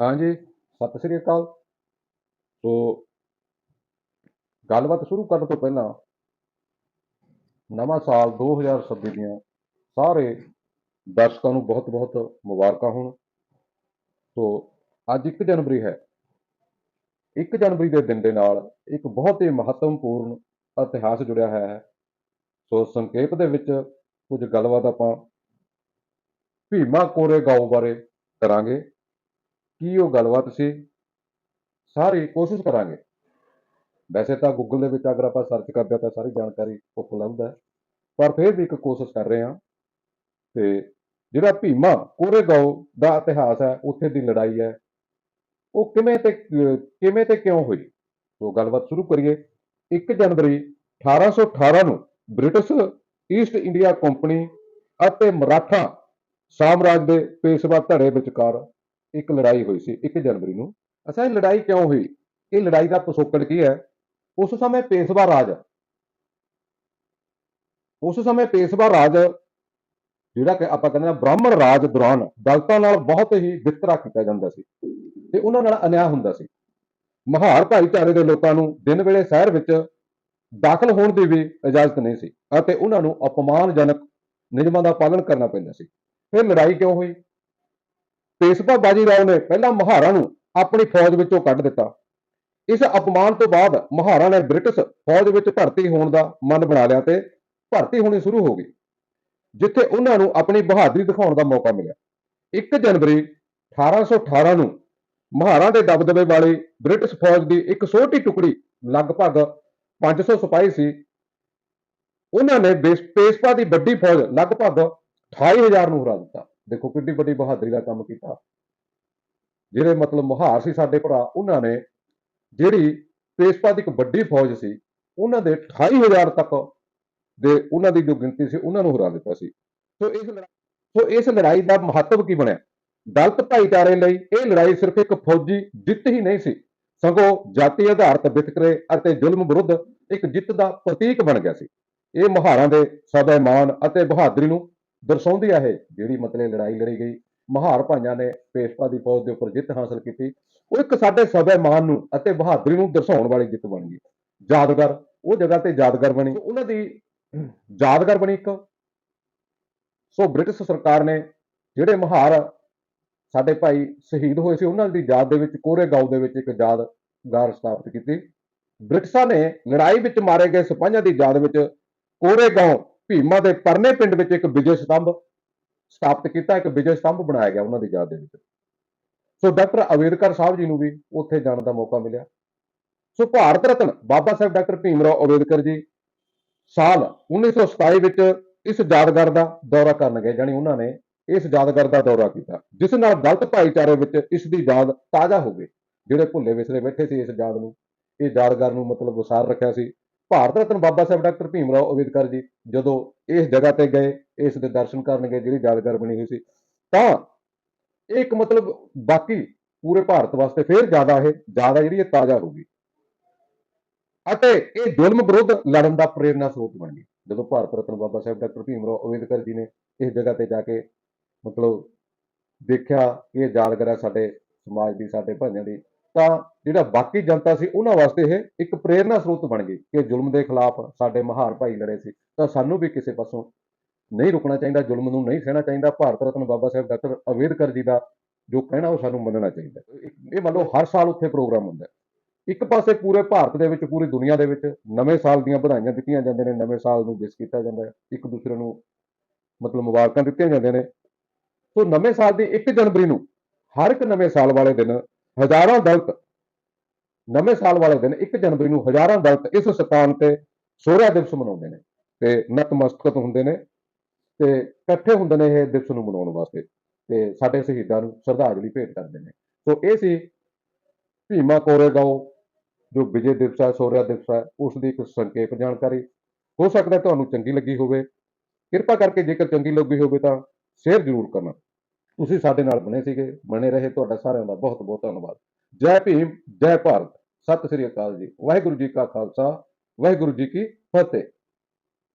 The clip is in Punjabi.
ਹਾਂਜੀ, ਸਤਿ ਸ੍ਰੀ ਅਕਾਲ। ਸੋ, ਗੱਲਬਾਤ ਸ਼ੁਰੂ ਕਰਨ ਤੋਂ ਪਹਿਲਾਂ ਨਵਾਂ ਸਾਲ 2026 ਦੀਆਂ ਸਾਰੇ ਦਰਸ਼ਕਾਂ ਨੂੰ ਬਹੁਤ-ਬਹੁਤ ਮੁਬਾਰਕਾਂ ਹੋਣ। ਸੋ, ਅੱਜ 1 ਜਨਵਰੀ ਹੈ। 1 ਜਨਵਰੀ ਦੇ ਦਿਨ ਦੇ ਨਾਲ ਇੱਕ ਬਹੁਤ ਹੀ ਮਹੱਤਵਪੂਰਨ ਇਤਿਹਾਸ ਜੁੜਿਆ ਹੋਇਆ ਹੈ। ਸੋ, ਸੰਖੇਪ ਦੇ ਵਿੱਚ ਕੁਝ ਗੱਲਬਾਤ ਆਪਾਂ ਭੀਮਾ ਕੋਰੇਗਾਂਵ ਬਾਰੇ ਕਰਾਂਗੇ। ਕੀ ਉਹ ਗੱਲਬਾਤ ਸੀ? ਸਾਰੀ ਕੋਸ਼ਿਸ਼ ਕਰਾਂਗੇ। ਵੈਸੇ ਤਾਂ ਗੂਗਲ ਦੇ ਵਿੱਚ ਅਗਰ ਆਪਾਂ ਸਰਚ ਕਰਦੇ ਹਾਂ ਤਾਂ ਸਾਰੀ ਜਾਣਕਾਰੀ ਉਪਲਬਧ ਹੈ। ਪਰ ਫਿਰ ਵੀ ਇੱਕ ਕੋਸ਼ਿਸ਼ ਕਰ ਰਹੇ ਹਾਂ ਤੇ ਜਿਹੜਾ ਭੀਮਾ ਕੋਰੇਗਾਂਵ ਦਾ ਇਤਿਹਾਸ ਹੈ, ਉੱਥੇ ਦੀ ਲੜਾਈ ਹੈ, ਉਹ ਕਿਵੇਂ ਤੇ ਕਿਵੇਂ ਤੇ ਕਿਉਂ ਹੋਈ? ਸੋ ਗੱਲਬਾਤ ਸ਼ੁਰੂ ਕਰੀਏ। 1 ਜਨਵਰੀ 1818 ਨੂੰ ਬ੍ਰਿਟਿਸ਼ ਈਸਟ ਇੰਡੀਆ ਕੰਪਨੀ ਅਤੇ ਮਰਾਠਾ ਸਾਮਰਾਜ ਦੇ ਪੇਸ਼ਵਾ ਧੜੇ ਵਿਚਕਾਰ ਇੱਕ ਲੜਾਈ ਹੋਈ ਸੀ 1 ਜਨਵਰੀ ਨੂੰ। ਅੱਛਾ, ਇਹ ਲੜਾਈ ਕਿਉਂ ਹੋਈ? ਇਹ ਲੜਾਈ ਦਾ ਪਿਛੋਕੜ ਕੀ ਹੈ? ਉਸ ਸਮੇਂ ਪੇਸ਼ਵਾ ਰਾਜ। ਉਸ ਸਮੇਂ ਪੇਸ਼ਵਾ ਰਾਜ, ਜਿਹੜਾ ਕਿ ਆਪਾਂ ਕਹਿੰਦੇ ਆ ਬ੍ਰਾਹਮਣ ਰਾਜ ਦੌਰਾਨ ਦਲਤਾਂ ਨਾਲ ਬਹੁਤ ਹੀ ਵਿਤਕਰਾ ਕੀਤਾ ਜਾਂਦਾ ਸੀ ਤੇ ਉਹਨਾਂ ਨਾਲ ਅਨਿਆਂ ਹੁੰਦਾ ਸੀ। ਮਹਾਰ ਭਾਈਚਾਰੇ ਦੇ ਲੋਕਾਂ ਨੂੰ ਦਿਨ ਵੇਲੇ ਸ਼ਹਿਰ ਵਿੱਚ ਦਾਖਲ ਹੋਣ ਦੀ ਵੀ ਇਜਾਜ਼ਤ ਨਹੀਂ ਸੀ ਅਤੇ ਉਹਨਾਂ ਨੂੰ ਅਪਮਾਨਜਨਕ ਨਿਯਮਾਂ ਦਾ ਪਾਲਣ ਕਰਨਾ ਪੈਂਦਾ ਸੀ। ਫਿਰ ਲੜਾਈ ਕਿਉਂ ਹੋਈ? ਪੇਸ਼ਵਾ ਬਾਜੀ ਰਾਓ ਨੇ ਪਹਿਲਾਂ ਮਹਾਰਾਂ ਨੂੰ ਆਪਣੀ ਫੌਜ ਵਿੱਚੋਂ ਕੱਢ ਦਿੱਤਾ। ਇਸ ਅਪਮਾਨ ਤੋਂ ਬਾਅਦ ਮਹਾਰਾ ਨੇ ਬ੍ਰਿਟਿਸ਼ ਫੌਜ ਵਿੱਚ ਭਰਤੀ ਹੋਣ ਦਾ ਮਨ ਬਣਾ ਲਿਆ ਤੇ ਭਰਤੀ ਹੋਣੀ ਸ਼ੁਰੂ ਹੋ ਗਈ, ਜਿੱਥੇ ਉਹਨਾਂ ਨੂੰ ਆਪਣੀ ਬਹਾਦਰੀ ਦਿਖਾਉਣ ਦਾ ਮੌਕਾ ਮਿਲਿਆ। 1 ਜਨਵਰੀ 1818 ਨੂੰ ਮਹਾਰਾਂ ਦੇ ਦਬਦਬੇ ਵਾਲੀ ਬ੍ਰਿਟਿਸ਼ ਫੌਜ ਦੀ ਇੱਕ ਛੋਟੀ ਟੁਕੜੀ, ਲਗਭਗ 500 ਸਿਪਾਹੀ ਸੀ, ਉਹਨਾਂ ਨੇ ਬੇਸ- ਪੇਸ਼ਵਾ ਦੀ ਵੱਡੀ ਫੌਜ ਲਗਭਗ 28000 ਨੂੰ ਹਰਾ ਦਿੱਤਾ। ਦੇਖੋ ਕਿੰਨੀ ਵੱਡੀ ਬਹਾਦਰੀ ਦਾ ਕੰਮ ਕੀਤਾ। ਜਿਹੜੇ ਮਤਲਬ ਮੁਹਾਰ ਸੀ ਸਾਡੇ ਭਰਾ, ਉਹਨਾਂ ਨੇ ਜਿਹੜੀ ਪੇਸ਼ਵਾ ਦੀ ਇੱਕ ਵੱਡੀ ਫੌਜ ਸੀ, ਉਹਨਾਂ ਦੇ 28000 ਤੱਕ ਦੇ ਉਹਨਾਂ ਦੀ ਜੋ ਗਿਣਤੀ ਸੀ, ਉਹਨਾਂ ਨੂੰ ਹਰਾ ਦਿੱਤਾ ਸੀ। ਸੋ ਇਸ ਲੜਾ- ਸੋ ਇਸ ਲੜਾਈ ਦਾ ਮਹੱਤਵ ਕੀ ਬਣਿਆ? ਦਲਤ ਭਾਈਚਾਰੇ ਲਈ ਇਹ ਲੜਾਈ ਸਿਰਫ ਇੱਕ ਫੌਜੀ ਜਿੱਤ ਹੀ ਨਹੀਂ ਸੀ। ਸਗੋਂ ਜਾਤੀ ਆਧਾਰਿਤ ਵਿਤਕਰੇ ਅਤੇ ਜ਼ੁਲਮ ਵਿਰੁੱਧ ਇੱਕ ਜਿੱਤ ਦਾ ਪ੍ਰਤੀਕ ਬਣ ਗਿਆ ਸੀ। ਇਹ ਮੁਹਾਰਾਂ ਦੇ ਸਵੈਮਾਨ ਅਤੇ ਬਹਾਦਰੀ ਨੂੰ ਦਰਸਾਉਂਦੀ ਆ ਇਹ, ਜਿਹੜੀ ਮਤਲਬ ਲੜਾਈ ਲੜੀ ਗਈ। ਮਹਾਰ ਭਾਈਆਂ ਨੇ ਪੇਸ਼ਵਾ ਦੀ ਫੌਜ ਦੇ ਉੱਪਰ ਜਿੱਤ ਹਾਸਲ ਕੀਤੀ। ਉਹ ਇੱਕ ਸਾਡੇ ਸਬੈਮਾਨ ਨੂੰ ਅਤੇ ਬਹਾਦਰੀ ਨੂੰ ਦਰਸਾਉਣ ਵਾਲੀ ਜਿੱਤ ਬਣ ਗਈ। ਯਾਦਗਾਰ, ਉਹ ਜਗ੍ਹਾ ਤੇ ਯਾਦਗਾਰ ਬਣੀ। ਉਹਨਾਂ ਦੀ ਯਾਦਗਾਰ ਬਣੀ ਇੱਕ। ਸੋ ਬ੍ਰਿਟਿਸ਼ ਸਰਕਾਰ ਨੇ ਜਿਹੜੇ ਮਹਾਰ ਸਾਡੇ ਭਾਈ ਸ਼ਹੀਦ ਹੋਏ ਸੀ, ਉਹਨਾਂ ਦੀ ਯਾਦ ਦੇ ਵਿੱਚ ਕੋਰੇਗਾਂਵ ਦੇ ਵਿੱਚ ਇੱਕ ਯਾਦਗਾਰ ਸਥਾਪਿਤ ਕੀਤੀ। ਬ੍ਰਿਟਿਸ਼ਾਂ ਨੇ ਲੜਾਈ ਵਿੱਚ ਮਾਰੇ ਗਏ ਸਿਪਾਹੀਆਂ ਦੀ ਯਾਦ ਵਿੱਚ ਕੋਰੇਗਾਂਵ ਭੀਮਾ ਦੇ ਪਰਨੇ ਪਿੰਡ ਵਿੱਚ ਇੱਕ ਵਿਜੇ ਸਤੰਭ ਸਥਾਪਿਤ ਕੀਤਾ, ਇੱਕ ਵਿਜੇ ਸਤੰਭ ਬਣਾਇਆ ਗਿਆ ਉਹਨਾਂ ਦੀ ਯਾਦ ਦੇ ਵਿੱਚ। ਸੋ ਡਾਕਟਰ ਅੰਬੇਦਕਰ ਸਾਹਿਬ ਜੀ ਨੂੰ ਵੀ ਉੱਥੇ ਜਾਣ ਦਾ ਮੌਕਾ ਮਿਲਿਆ। ਸੋ ਭਾਰਤ ਰਤਨ, ਬਾਬਾ ਸਾਹਿਬ ਡਾਕਟਰ ਭੀਮ ਰਾਓ ਅੰਬੇਦਕਰ ਜੀ ਸਾਲ 1927 ਵਿੱਚ ਇਸ ਯਾਦਗਾਰ ਦਾ ਦੌਰਾ ਕਰਨ ਗਏ, ਜਾਣੀ ਉਹਨਾਂ ਨੇ ਇਸ ਯਾਦਗਾਰ ਦਾ ਦੌਰਾ ਕੀਤਾ, ਜਿਸ ਨਾਲ ਦਲਿਤ ਭਾਈਚਾਰੇ ਵਿੱਚ ਇਸ ਦੀ ਯਾਦ ਤਾਜ਼ਾ ਹੋ ਗਈ। ਜਿਹੜੇ ਭੁੱਲੇ ਵਿਸਰੇ ਬੈਠੇ ਸੀ ਇਸ ਯਾਦ ਨੂੰ, ਇਹ ਯਾਦਗਾਰ ਨੂੰ ਮਤਲਬ ਵਸਾਰ ਰੱਖਿਆ ਸੀ। ਭਾਰਤ ਰਤਨ ਬਾਬਾ ਸਾਹਿਬ ਡਾਕਟਰ ਭੀਮ ਰਾਓ ਅੰਬੇਦਕਰ ਜੀ ਜਦੋਂ ਇਸ ਜਗ੍ਹਾ ਤੇ ਗਏ, ਇਸ ਦੇ ਦਰਸ਼ਨ ਕਰਨ ਗਏ ਜਿਹੜੀ ਯਾਦਗਾਰ ਬਣੀ ਹੋਈ ਸੀ, ਤਾਂ ਇਹ ਇੱਕ ਮਤਲਬ ਬਾਕੀ ਪੂਰੇ ਭਾਰਤ ਵਾਸਤੇ ਫਿਰ ਜ਼ਿਆਦਾ ਇਹ, ਜ਼ਿਆਦਾ ਜਿਹੜੀ ਇਹ ਤਾਜ਼ਾ ਹੋ ਗਈ। ਅਤੇ ਇਹ ਜ਼ੁਲਮ ਵਿਰੁੱਧ ਲੜਨ ਦਾ ਪ੍ਰੇਰਨਾ ਸਰੋਤ ਬਣ ਗਈ। ਜਦੋਂ ਭਾਰਤ ਰਤਨ ਬਾਬਾ ਸਾਹਿਬ ਡਾਕਟਰ ਭੀਮ ਰਾਓ ਅੰਬੇਦਕਰ ਜੀ ਨੇ ਇਸ ਜਗ੍ਹਾ ਤੇ ਜਾ ਕੇ ਮਤਲਬ ਦੇਖਿਆ ਇਹ ਯਾਦਗਾਰ ਹੈ ਸਾਡੇ ਸਮਾਜ ਦੀ, ਸਾਡੇ ਭਾਈਆਂ ਦੀ ਤਾਂ ਜਿਹੜਾ ਬਾਕੀ ਜਨਤਾ ਸੀ ਉਹਨਾਂ ਵਾਸਤੇ ਇਹ ਇੱਕ ਪ੍ਰੇਰਨਾ ਸਰੋਤ ਬਣ ਗਈ ਕਿ ਜ਼ੁਲਮ ਦੇ ਖਿਲਾਫ ਸਾਡੇ ਮਹਾਰ ਭਾਈ ਲੜੇ ਸੀ। ਤਾਂ ਸਾਨੂੰ ਵੀ ਕਿਸੇ ਪਾਸੋਂ ਨਹੀਂ ਰੁਕਣਾ ਚਾਹੀਦਾ, ਜ਼ੁਲਮ ਨੂੰ ਨਹੀਂ ਸਹਿਣਾ ਚਾਹੀਦਾ। ਭਾਰਤ ਰਤਨ ਬਾਬਾ ਸਾਹਿਬ ਡਾਕਟਰ ਅੰਬੇਦਕਰ ਜੀ ਦਾ ਜੋ ਕਹਿਣਾ ਉਹ ਸਾਨੂੰ ਮੰਨਣਾ ਚਾਹੀਦਾ। ਇਹ ਮੰਨ ਲਓ ਹਰ ਸਾਲ ਉੱਥੇ ਪ੍ਰੋਗਰਾਮ ਹੁੰਦਾ। ਇੱਕ ਪਾਸੇ ਪੂਰੇ ਭਾਰਤ ਦੇ ਵਿੱਚ, ਪੂਰੀ ਦੁਨੀਆ ਦੇ ਵਿੱਚ ਨਵੇਂ ਸਾਲ ਦੀਆਂ ਵਧਾਈਆਂ ਦਿੱਤੀਆਂ ਜਾਂਦੀਆਂ ਨੇ, ਨਵੇਂ ਸਾਲ ਨੂੰ ਵਿਸ਼ ਕੀਤਾ ਜਾਂਦਾ ਇੱਕ ਦੂਸਰੇ ਨੂੰ ਮਤਲਬ ਮੁਬਾਰਕਾਂ ਦਿੱਤੀਆਂ ਜਾਂਦੀਆਂ ਨੇ। ਸੋ ਨਵੇਂ ਸਾਲ ਦੀ 1 ਜਨਵਰੀ ਨੂੰ ਹਰ ਇੱਕ ਨਵੇਂ ਸਾਲ ਵਾਲੇ ਦਿਨ ਹਜ਼ਾਰਾਂ ਦਲਤ ਨਵੇਂ ਸਾਲ ਵਾਲੇ ਦਿਨ 1 ਜਨਵਰੀ ਨੂੰ ਹਜ਼ਾਰਾਂ ਦਲਤ ਇਸ ਸਥਾਨ ਤੇ ਸੋਹਰਾ ਦਿਵਸ ਮਨਾਉਂਦੇ ਨੇ ਤੇ ਨਤਮਸਤਕ ਹੁੰਦੇ ਨੇ ਤੇ ਇਕੱਠੇ ਹੁੰਦੇ ਨੇ ਇਹ ਦਿਵਸ ਨੂੰ ਮਨਾਉਣ ਵਾਸਤੇ ਤੇ ਸਾਡੇ ਸ਼ਹੀਦਾਂ ਨੂੰ ਸ਼ਰਧਾਂਜਲੀ ਭੇਟ ਕਰਦੇ ਨੇ। ਸੋ ਇਹ ਸੀ ਭੀਮਾ ਕੋਰੇਗਾਓ ਜੋ ਵਿਜੇ ਦਿਵਸ ਹੈ ਸੋਰਿਆ ਦਿਵਸ ਹੈ, ਉਸ ਦੀ ਇੱਕ ਸੰਖੇਪ ਜਾਣਕਾਰੀ। ਹੋ ਸਕਦਾ ਤੁਹਾਨੂੰ ਚੰਗੀ ਲੱਗੀ ਹੋਵੇ। ਕਿਰਪਾ ਕਰਕੇ ਜੇਕਰ ਚੰਗੀ ਲੱਗੀ ਹੋਵੇ ਤਾਂ ਸ਼ੇਅਰ ਜ਼ਰੂਰ ਕਰਨਾ। ਤੁਸੀਂ ਸਾਡੇ ਨਾਲ ਬਣੇ ਸੀਗੇ, ਬਣੇ ਰਹੇ, ਤੁਹਾਡਾ ਸਾਰਿਆਂ ਦਾ ਬਹੁਤ ਬਹੁਤ ਧੰਨਵਾਦ। ਜੈ ਭੀਮ, ਜੈ ਭਾਰਤ। ਸਤਿ ਸ੍ਰੀ ਅਕਾਲ ਜੀ। ਵਾਹਿਗੁਰੂ ਜੀ ਕਾ ਖਾਲਸਾ, ਵਾਹਿਗੁਰੂ ਜੀ ਕੀ ਫਤਿਹ।